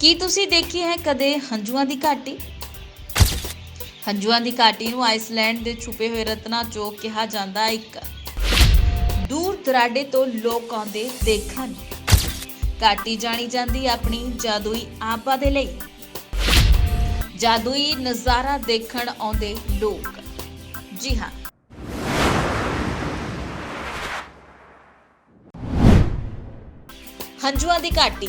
ਕੀ ਤੁਸੀਂ ਦੇਖੀ ਹੈ ਕਦੇ ਹੰਝੂਆਂ ਦੀ ਘਾਟੀ? ਹੰਝੂਆਂ ਦੀ ਘਾਟੀ ਨੂੰ ਆਈਸਲੈਂਡ ਦੇ ਛੁਪੇ ਹੋਏ ਰਤਨਾ ਚੋਕ ਕਿਹਾ ਜਾਂਦਾ ਹੈ। ਇੱਕ ਦੂਰ ਦਰਾਡੇ ਤੋਂ ਲੋਕ ਆਉਂਦੇ ਦੇਖਣ। ਘਾਟੀ ਜਾਣੀ ਜਾਂਦੀ ਆਪਣੀ ਜਾਦੂਈ ਆਬਾ ਦੇ ਲਈ। ਜਾਦੂਈ ਨਜ਼ਾਰਾ ਦੇਖਣ ਆਉਂਦੇ ਲੋਕ। ਜੀ ਹਾਂ। ਹੰਝੂਆਂ ਦੀ ਘਾਟੀ।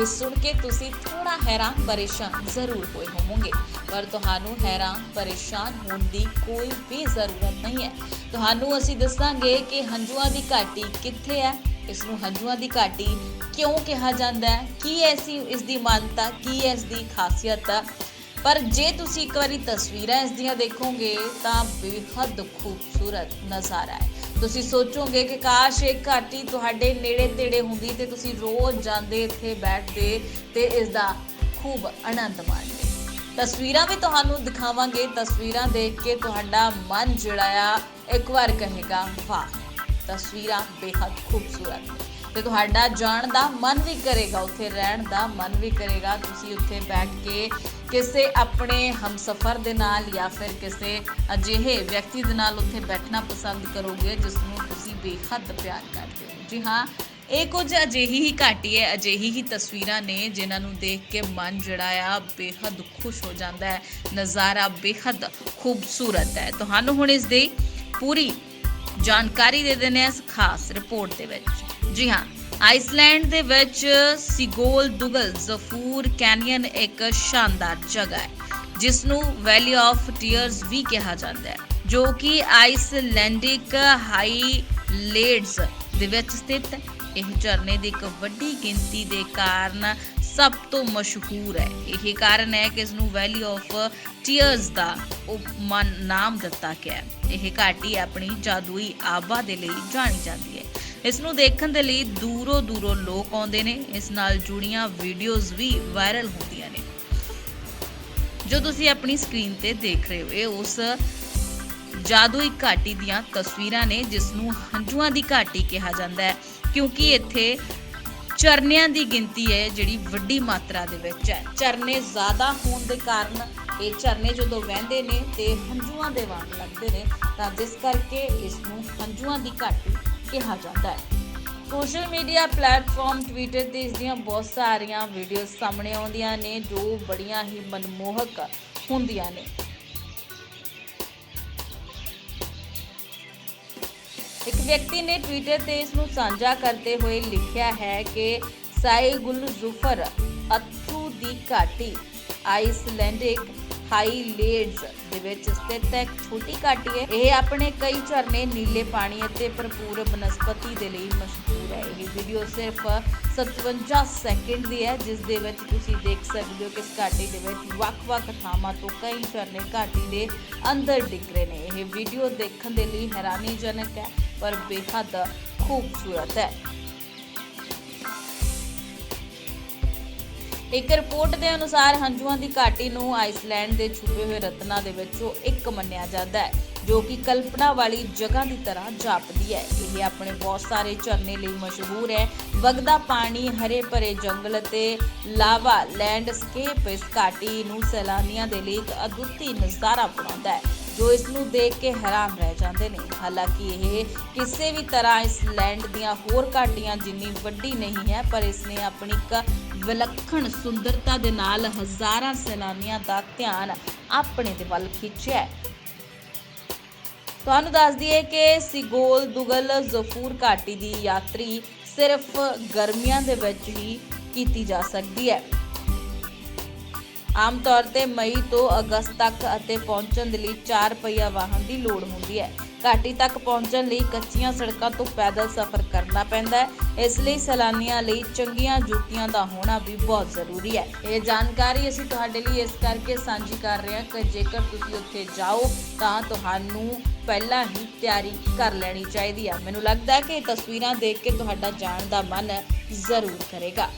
ਇਹ ਸੁਣ ਕੇ ਤੁਸੀਂ ਥੋੜਾ ਹੈਰਾਨ ਪਰੇਸ਼ਾਨ ਜ਼ਰੂਰ ਹੋਏ ਹੋਵੋਗੇ। ਪਰ ਤੁਹਾਨੂੰ ਹੈਰਾਨ ਪਰੇਸ਼ਾਨ ਹੋਣ ਦੀ ਕੋਈ ਵੀ ਜ਼ਰੂਰਤ ਨਹੀਂ ਹੈ। ਤੁਹਾਨੂੰ ਅਸੀਂ ਦੱਸਾਂਗੇ ਕਿ ਹੰਝੂਆਂ ਦੀ ਘਾਟੀ ਕਿੱਥੇ ਹੈ ਇਸ ਨੂੰ ਹੰਝੂਆਂ ਦੀ ਘਾਟੀ ਕਿਉਂ ਕਿਹਾ ਜਾਂਦਾ ਹੈ, ਕੀ ਐਸੀ ਇਸ ਦੀ ਮਾਨਤਾ, ਕੀ ਇਸ ਦੀ ਖਾਸੀਅਤ ਪਰ ਜੇ ਤੁਸੀਂ ਇੱਕ ਵਾਰੀ ਤਸਵੀਰਾਂ ਇਸ ਦੀਆਂ ਦੇਖੋਗੇ ਤਾਂ ਬੇਹੱਦ ਖੂਬਸੂਰਤ ਨਜ਼ਾਰਾ ਹੈ। ਤੁਸੀਂ ਸੋਚੋਗੇ ਕਿ ਕਾਸ਼ ਇਹ ਘਾਟੀ ਤੁਹਾਡੇ ਨੇੜੇ ਤੇੜੇ ਹੁੰਦੀ ਤੇ ਤੁਸੀਂ ਰੋਜ਼ ਜਾਂਦੇ ਇੱਥੇ ਬੈਠਦੇ ਤੇ ਇਸ ਦਾ ਖੂਬ ਆਨੰਦ ਮਾਣਦੇ। ਤਸਵੀਰਾਂ ਵੀ ਤੁਹਾਨੂੰ ਦਿਖਾਵਾਂਗੇ। ਤਸਵੀਰਾਂ ਦੇਖ ਕੇ ਤੁਹਾਡਾ ਮਨ ਜਿਹੜਾ ਆ, ਇੱਕ ਵਾਰ ਕਹੇਗਾ, ਵਾਹ, ਤਸਵੀਰਾਂ ਬੇਹੱਦ ਖੂਬਸੂਰਤ ਤੇ ਤੁਹਾਡਾ ਜਾਣ ਦਾ ਮਨ ਵੀ ਕਰੇਗਾ, ਉੱਥੇ ਰਹਿਣ ਦਾ ਮਨ ਵੀ ਕਰੇਗਾ। ਤੁਸੀਂ ਉੱਥੇ ਬੈਠ ਕੇ ਕਿਸੇ ਆਪਣੇ ਹਮਸਫਰ ਦੇ ਨਾਲ ਜਾਂ ਫਿਰ ਕਿਸੇ ਅਜਿਹੇ ਵਿਅਕਤੀ ਦੇ ਨਾਲ ਉੱਥੇ ਬੈਠਣਾ ਪਸੰਦ ਕਰੋਗੇ ਜਿਸ ਨੂੰ ਤੁਸੀਂ ਬੇਹੱਦ ਪਿਆਰ ਕਰਦੇ ਹੋ। ਜੀ ਹਾਂ, ਇਹ ਕੁਝ ਅਜਿਹੀ ਹੀ ਘਾਟੀ ਹੈ, ਅਜਿਹੀ ਹੀ ਤਸਵੀਰਾਂ ਨੇ ਜਿਨ੍ਹਾਂ ਨੂੰ ਦੇਖ ਕੇ ਮਨ ਜਿਹੜਾ ਆ ਬੇਹੱਦ ਖੁਸ਼ ਹੋ ਜਾਂਦਾ ਹੈ। ਨਜ਼ਾਰਾ ਬੇਹੱਦ ਖੂਬਸੂਰਤ ਹੈ। ਤੁਹਾਨੂੰ ਹੁਣ ਇਸ ਦੀ ਪੂਰੀ ਜਾਣਕਾਰੀ ਦੇ ਦਿੰਦੇ ਹਾਂ ਇਸ ਖਾਸ ਰਿਪੋਰਟ ਦੇ ਵਿੱਚ। ਜੀ ਹਾਂ ਆਈਸਲੈਂਡ ਦੇ ਵਿੱਚ ਸਿਗੋਲ ਦੁਗਲ ਜ਼ਫੂਰ ਕੈਨੀਅਨ ਇੱਕ ਸ਼ਾਨਦਾਰ ਜਗ੍ਹਾ ਹੈ ਜਿਸ ਨੂੰ ਵੈਲੀ ਆਫ ਟੀਅਰਸ ਵੀ ਕਿਹਾ ਜਾਂਦਾ ਹੈ, ਜੋ ਕਿ ਆਈਸਲੈਂਡਿਕ ਹਾਈਲੈਂਡਸ ਦੇ ਵਿੱਚ ਸਥਿਤ ਹੈ। ਇਹ ਝਰਨੇ ਦੀ ਇੱਕ ਵੱਡੀ ਗਿਣਤੀ ਦੇ ਕਾਰਨ ਸਭ ਤੋਂ ਮਸ਼ਹੂਰ ਹੈ। ਇਹ ਕਾਰਨ ਹੈ ਕਿ ਇਸ ਨੂੰ ਵੈਲੀ ਆਫ ਟੀਅਰਸ ਦਾ ਉਪਮਨ ਨਾਮ ਦਿੱਤਾ ਗਿਆ ਹੈ। ਇਹ ਘਾਟੀ ਆਪਣੀ ਜਾਦੂਈ ਆਬਾ ਦੇ ਲਈ ਜਾਣੀ ਜਾਂਦੀ ਹੈ। ਇਸ ਨੂੰ ਦੇਖਣ ਦੇ ਲਈ ਦੂਰੋਂ ਦੂਰੋਂ ਲੋਕ ਆਉਂਦੇ ਨੇ। ਇਸ ਨਾਲ ਜੁੜੀਆਂ ਵੀਡੀਓਜ਼ ਵੀ ਵਾਇਰਲ ਹੁੰਦੀਆਂ ਨੇ। ਜੋ ਤੁਸੀਂ ਆਪਣੀ ਸਕਰੀਨ ਤੇ ਦੇਖ ਰਹੇ ਹੋ ਇਹ ਉਸ ਜਾਦੂਈ ਘਾਟੀ ਦੀਆਂ ਤਸਵੀਰਾਂ ਨੇ, ਜਿਸ ਨੂੰ ਹੰਝੂਆਂ ਦੀ ਘਾਟੀ ਕਿਹਾ ਜਾਂਦਾ ਹੈ। ਕਿਉਂਕਿ ਇੱਥੇ ਝਰਨਿਆਂ ਦੀ ਗਿਣਤੀ ਹੈ, ਜਿਹੜੀ ਵੱਡੀ ਮਾਤਰਾ ਦੇ ਵਿੱਚ ਹੈ। ਝਰਨੇ ਜ਼ਿਆਦਾ ਹੋਣ ਦੇ ਕਾਰਨ ਇਹ ਝਰਨੇ ਜਦੋਂ ਵਹਿੰਦੇ ਨੇ ਤੇ ਹੰਝੂਆਂ ਦੇ ਵਾਂਗ ਲੱਗਦੇ ਨੇ, ਤਾਂ ਜਿਸ ਕਰਕੇ ਇਸ ਨੂੰ ਹੰਝੂਆਂ ਦੀ ਘਾਟੀ ਕਿਹਾ ਜਾਂਦਾ ਹੈ। ਸੋਸ਼ਲ ਮੀਡੀਆ ਪਲੇਟਫਾਰਮ ਟਵਿੱਟਰ ਤੇ ਇਸ ਦੀਆਂ ਬਹੁਤ ਸਾਰੀਆਂ ਵੀਡੀਓਜ਼ ਸਾਹਮਣੇ ਆਉਂਦੀਆਂ ਨੇ, ਜੋ ਬੜੀਆਂ ਹੀ ਮਨਮੋਹਕ ਹੁੰਦੀਆਂ ਨੇ। ਇੱਕ ਵਿਅਕਤੀ ਨੇ ਟਵਿੱਟਰ ਤੇ ਇਸ ਨੂੰ ਸਾਂਝਾ ਕਰਦੇ ਹੋਏ ਲਿਖਿਆ ਹੈ ਕਿ ਸਾਈ ਗੁਲ ਜ਼ੁਫਰ ਅਥਰੂ ਦੀ ਘਾਟੀ, ਆਈਸਲੈਂਡਿਕ ਹਾਈਲੈਂਡਸ ਦੇ ਵਿੱਚ ਸਥਿਤ ਹੈ, ਇੱਕ ਛੋਟੀ ਘਾਟੀ ਹੈ। ਇਹ ਆਪਣੇ ਕਈ ਝਰਨੇ ਨੀਲੇ ਪਾਣੀ ਅਤੇ ਭਰਪੂਰ ਬਨਸਪਤੀ ਦੇ ਲਈ ਮਸ਼ਹੂਰ ਹੈ। ਇਹ ਵੀਡੀਓ ਸਿਰਫ 57 ਸੈਕਿੰਡ ਦੀ ਹੈ, ਜਿਸ ਦੇ ਵਿੱਚ ਤੁਸੀਂ ਦੇਖ ਸਕਦੇ ਹੋ ਕਿ ਇਸ ਘਾਟੀ ਦੇ ਵਿੱਚ ਵੱਖ-ਵੱਖ ਥਾਵਾਂ ਤੋਂ ਕਈ ਝਰਨੇ ਘਾਟੀ ਦੇ ਅੰਦਰ ਡਿੱਗ ਰਹੇ ਨੇ। ਇਹ ਵੀਡੀਓ ਦੇਖਣ ਦੇ ਲਈ ਹੈਰਾਨੀਜਨਕ ਹੈ, ਪਰ ਬੇਹੱਦ ਖੂਬਸੂਰਤ ਹੈ। ਇੱਕ ਰਿਪੋਰਟ ਦੇ ਅਨੁਸਾਰ ਹੰਝੂਆਂ ਦੀ ਘਾਟੀ ਨੂੰ ਆਈਸਲੈਂਡ ਦੇ ਛੁਪੇ ਹੋਏ ਰਤਨਾਂ ਦੇ ਵਿੱਚੋਂ ਇੱਕ ਮੰਨਿਆ ਜਾਂਦਾ ਹੈ, ਜੋ ਕਿ ਕਲਪਨਾ ਵਾਲੀ ਜਗ੍ਹਾ ਦੀ ਤਰ੍ਹਾਂ ਜਾਪਦੀ ਹੈ। ਇਹ ਆਪਣੇ ਬਹੁਤ ਸਾਰੇ ਝਰਨੇ ਲਈ ਮਸ਼ਹੂਰ ਹੈ। ਵਗਦਾ ਪਾਣੀ, ਹਰੇ ਭਰੇ ਜੰਗਲ ਅਤੇ ਲਾਵਾ ਲੈਂਡਸਕੇਪ ਇਸ ਘਾਟੀ ਨੂੰ ਸੈਲਾਨੀਆਂ ਦੇ ਲਈ ਇੱਕ ਅਦੁੱਤੀ ਨਜ਼ਾਰਾ ਬਣਾਉਂਦਾ ਹੈ, ਜੋ ਇਸ ਨੂੰ ਦੇਖ ਕੇ ਹੈਰਾਨ ਰਹਿ ਜਾਂਦੇ ਨੇ। ਹਾਲਾਂਕਿ ਇਹ ਕਿਸੇ ਵੀ ਤਰ੍ਹਾਂ ਇਸ ਲੈਂਡ ਦੀਆਂ ਹੋਰ ਘਾਟੀਆਂ ਜਿੰਨੀ ਵੱਡੀ ਨਹੀਂ ਹੈ, ਪਰ ਇਸ ਨੇ ਆਪਣੀ ਇੱਕ ਵਿਲੱਖਣ ਸੁੰਦਰਤਾ ਦੇ ਨਾਲ ਹਜ਼ਾਰਾਂ ਸੈਲਾਨੀਆਂ ਦਾ ਧਿਆਨ ਆਪਣੇ ਦੇ ਵੱਲ ਖਿੱਚਿਆ ਤੁਹਾਨੂੰ ਦੱਸ ਦਈਏ ਕਿ ਸਿਗੋਲ ਦੁਗਲ ਜ਼ਫੂਰ ਘਾਟੀ ਦੀ ਯਾਤਰੀ ਸਿਰਫ ਗਰਮੀਆਂ ਦੇ ਵਿੱਚ ਹੀ ਕੀਤੀ ਜਾ ਸਕਦੀ ਹੈ। ਆਮ ਤੌਰ ਤੇ ਮਈ ਤੋਂ ਅਗਸਤ ਤੱਕ ਅਤੇ ਪਹੁੰਚਣ ਦੇ ਲਈ 4 ਪਹੀਆ ਵਾਹਨ ਦੀ ਲੋੜ ਹੁੰਦੀ ਹੈ। ਘਾਟੀ ਤੱਕ ਪਹੁੰਚਣ ਲਈ ਕੱਚੀਆਂ ਸੜਕਾਂ ਤੋਂ ਪੈਦਲ ਸਫ਼ਰ ਕਰਨਾ ਪੈਂਦਾ ਹੈ। ਇਸ ਲਈ ਸੈਲਾਨੀਆਂ ਲਈ ਚੰਗੀਆਂ ਜੁੱਤੀਆਂ ਦਾ ਹੋਣਾ ਵੀ ਬਹੁਤ ਜ਼ਰੂਰੀ ਹੈ। ਇਹ ਜਾਣਕਾਰੀ ਅਸੀਂ ਤੁਹਾਡੇ ਲਈ ਇਸ ਕਰਕੇ ਸਾਂਝੀ ਕਰ ਰਹੇ ਹਾਂ ਕਿ ਜੇਕਰ ਤੁਸੀਂ ਉੱਥੇ ਜਾਓ ਤਾਂ ਤੁਹਾਨੂੰ ਪਹਿਲਾਂ ਹੀ ਤਿਆਰੀ ਕਰ ਲੈਣੀ ਚਾਹੀਦੀ ਹੈ। ਮੈਨੂੰ ਲੱਗਦਾ ਹੈ ਕਿ ਇਹ ਤਸਵੀਰਾਂ ਦੇਖ ਕੇ ਤੁਹਾਡਾ ਜਾਣ ਦਾ ਮਨ ਜ਼ਰੂਰ ਕਰੇਗਾ।